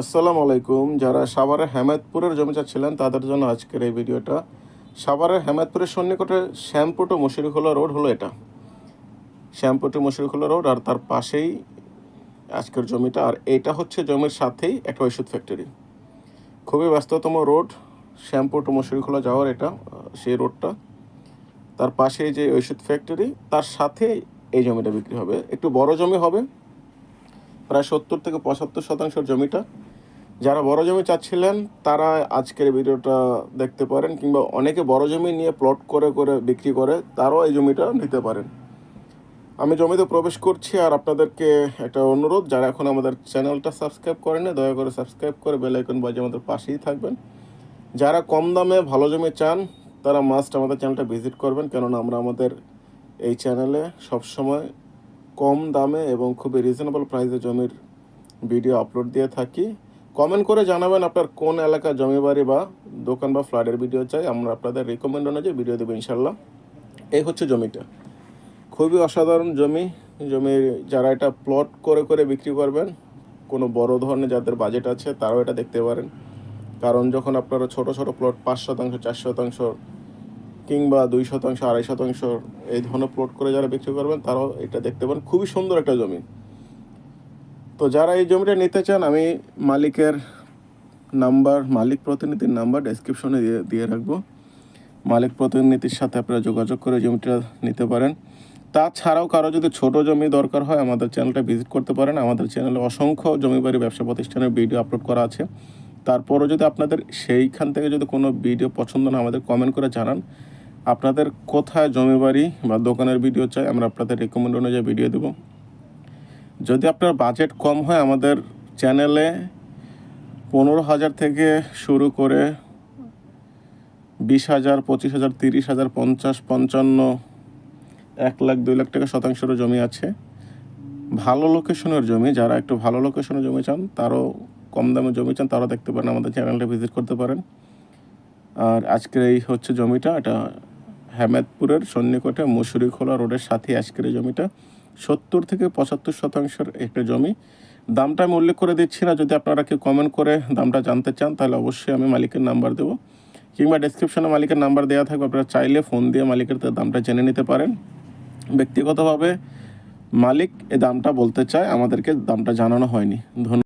আসসালামু আলাইকুম। যারা সাভারের হেমায়তপুরের জমি চাচ্ছিলেন তাদের জন্য আজকের এই ভিডিওটা। সাভারের হেমায়তপুরের সন্নিকটে শ্যামপুটো মুসিরিখোলা রোড হলো এটা। শ্যামপুটো মুসিরিখোলা রোড আর তার পাশেই আজকের জমিটা। আর এটা হচ্ছে জমির সাথেই একটা ওষুধ ফ্যাক্টরি খুবই ব্যস্ততম রোড, শ্যামপুটো মুসিরিখোলা যাওয়ার এটা, সেই রোডটা। তার পাশেই যে ওষুধ ফ্যাক্টরি তার সাথে এই জমিটা বিক্রি হবে। একটু বড় জমি হবে প্রায় সত্তর থেকে পঁচাত্তর শতাংশ জমিটা। যারা বড় জমি চাচ্ছিলেন, তারা আজকের ভিডিওটা দেখতে পারেন কিংবা অনেকে বড় জমি নিয়ে প্লট করে করে বিক্রি করে, তারাও এই জমিটা নিতে পারেন। আমি জমিতে প্রবেশ করছি আর আপনাদেরকে একটা অনুরোধ, যারা এখন আমাদের চ্যানেলটা সাবস্ক্রাইব করেন দয়া করে সাবস্ক্রাইব করে বেল আইকন বাজে আমাদের পাশেই থাকবেন। যারা কম দামে ভালো জমি চান, তারা মাস্ট আমাদের চ্যানেলটা ভিজিট করবেন, কেননা আমরা আমাদের এই চ্যানেলে সবসময় কম দামে এবং খুবই রিজনেবল প্রাইসে জমির ভিডিও আপলোড দিয়ে থাকি। কমেন্ট করে জানাবেন আপনার কোন এলাকার জমি বাড়ি বা দোকান বা ফ্ল্যাটের ভিডিও চাই। আমরা আপনাদের রিকমেন্ড অনুযায়ী ভিডিও দেবো ইনশাল্লাহ এই হচ্ছে জমিটা। খুবই অসাধারণ জমি। জমির যারা এটা প্লট করে করে বিক্রি করবেন, কোনো বড় ধরনের যাদের বাজেট আছে, তারাও এটা দেখতে পারেন। কারণ যখন আপনারা ছোট ছোট প্লট পাঁচ শতাংশ, চার শতাংশ কিংবা দুই শতাংশ, আড়াই শতাংশ এই ধরনের প্লট করে যারা বিক্রি করবেন, তারাও এটা দেখতে পান। খুবই সুন্দর একটা জমি। তো যারা এই জমিটা নিতে চান, আমি মালিকের নাম্বার, মালিক প্রতিনিধির নাম্বার ডেসক্রিপশনে দিয়ে দিয়ে রাখব। মালিক প্রতিনিধির সাথে আপনারা যোগাযোগ করে জমিটা নিতে পারেন। তাছাড়াও কারও যদি ছোট জমি দরকার হয়, আমাদের চ্যানেলটা ভিজিট করতে পারেন। আমাদের চ্যানেলে অসংখ্য জমি বাড়ি ব্যবসা প্রতিষ্ঠানের ভিডিও আপলোড করা আছে। তারপরও যদি আপনাদের সেইখান থেকে যদি কোনো ভিডিও পছন্দ না আমাদের কমেন্ট করে জানান। আপনাদের কোথায় জমি বাড়ি বা দোকানের ভিডিও চাই, আমরা আপনাদের রেকমেন্ড অনুযায়ী ভিডিও দেবো। যদি আপনার বাজেট কম হয়, আমাদের চ্যানেলে পনেরো হাজার থেকে শুরু করে বিশ হাজার, পঁচিশ হাজার, তিরিশ হাজার, পঞ্চাশ, পঞ্চান্ন, এক লাখ, দুই লাখ টাকা শতাংশেরও জমি আছে। ভালো লোকেশনের জমি, যারা একটু ভালো লোকেশনের জমি চান, তারও কম দামে জমি চান, তারাও দেখতে পারেন, আমাদের চ্যানেলটা ভিজিট করতে পারেন। আর আজকের এই হচ্ছে জমিটা, এটা হেমেদপুরের সন্নিকটে মুসুরিখোলা রোডের সাথে আজকের জমিটা সত্তর থেকে পঁচাত্তর শতাংশের একটা জমি। দামটা আমি উল্লেখ করে দিচ্ছি না, যদি আপনারা কেউ কমেন্ট করে দামটা জানতে চান, তাহলে অবশ্যই আমি মালিকের নাম্বার দেবো। কিংবা ডেসক্রিপশনে মালিকের নাম্বার দেওয়া থাকবে, আপনারা চাইলে ফোন দিয়ে মালিকের দামটা জেনে নিতে পারেন। ব্যক্তিগতভাবে মালিক এ দামটা বলতে চায়, আমাদেরকে দামটা জানানো হয়নি। ধন্যবাদ।